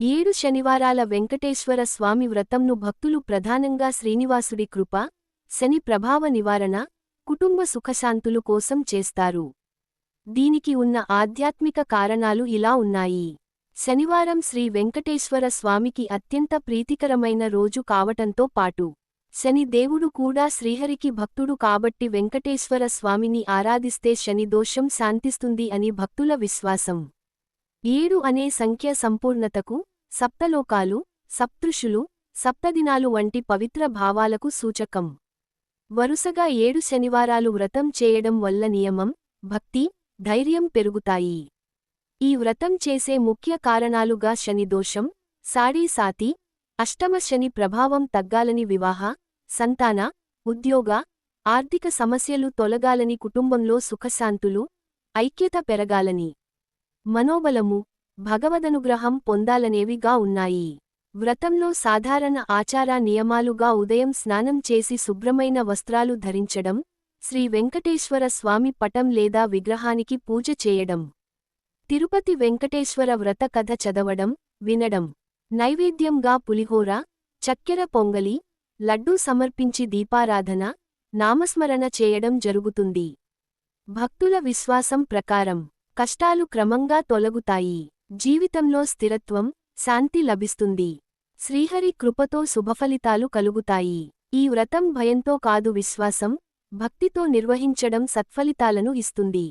ఏడు శనివారాల వెంకటేశ్వర స్వామి వ్రతంను భక్తులు ప్రధానంగా శ్రీనివాసుడి కృప శని ప్రభావ నివారణ కుటుంబ సుఖశాంతులు కోసం చేస్తారు. దీనికి ఉన్న ఆధ్యాత్మిక కారణాలు ఇలా ఉన్నాయి. శనివారం శ్రీ వెంకటేశ్వర స్వామికి అత్యంత ప్రీతికరమైన రోజు కావటంతో పాటు శని దేవుడు కూడా శ్రీహరికి భక్తుడు కాబట్టి వెంకటేశ్వర స్వామిని ఆరాధిస్తే శని దోషం శాంతిస్తుంది అని భక్తుల విశ్వాసం. ఏడు అనే సంఖ్య సంపూర్ణతకు సప్తలోకాలు సప్తృషులు సప్తదినాలు వంటి పవిత్ర భావాలకు సూచకం. వరుసగా ఏడు శనివారాలు వ్రతం చేయడం వల్ల నియమం భక్తి ధైర్యం పెరుగుతాయి. ఈ వ్రతం చేసే ముఖ్య కారణాలుగా శనిదోషం సాడీసాతి అష్టమ శని ప్రభావం తగ్గాలని వివాహ సంతాన ఉద్యోగ ఆర్థిక సమస్యలు తొలగాలని కుటుంబంలో సుఖశాంతులు ఐక్యత పెరగాలని. మనోబలము భగవదనుగ్రహం పొందాలనేవిగా ఉన్నాయి. వ్రతంలో సాధారణ ఆచార నియమాలుగా ఉదయం స్నానం చేసి శుభ్రమైన వస్త్రాలు ధరించడం శ్రీ వెంకటేశ్వర స్వామి పటం లేదా విగ్రహానికి పూజ చేయడం. తిరుపతి వెంకటేశ్వర వ్రత కథ చదవడం వినడం. నైవేద్యంగా పులిహోర చక్కెర పొంగలి లడ్డూ సమర్పించి దీపారాధన నామస్మరణ చేయడం జరుగుతుంది. భక్తుల విశ్వాసం ప్రకారం కష్టాలు క్రమంగా తొలగుతాయి. జీవితంలో స్థిరత్వం శాంతి లభిస్తుంది. శ్రీహరి కృపతో శుభఫలితాలు కలుగుతాయి. ఈ వ్రతం భయంతో కాదు విశ్వాసం భక్తితో నిర్వహించడం సత్ఫలితాలను ఇస్తుంది.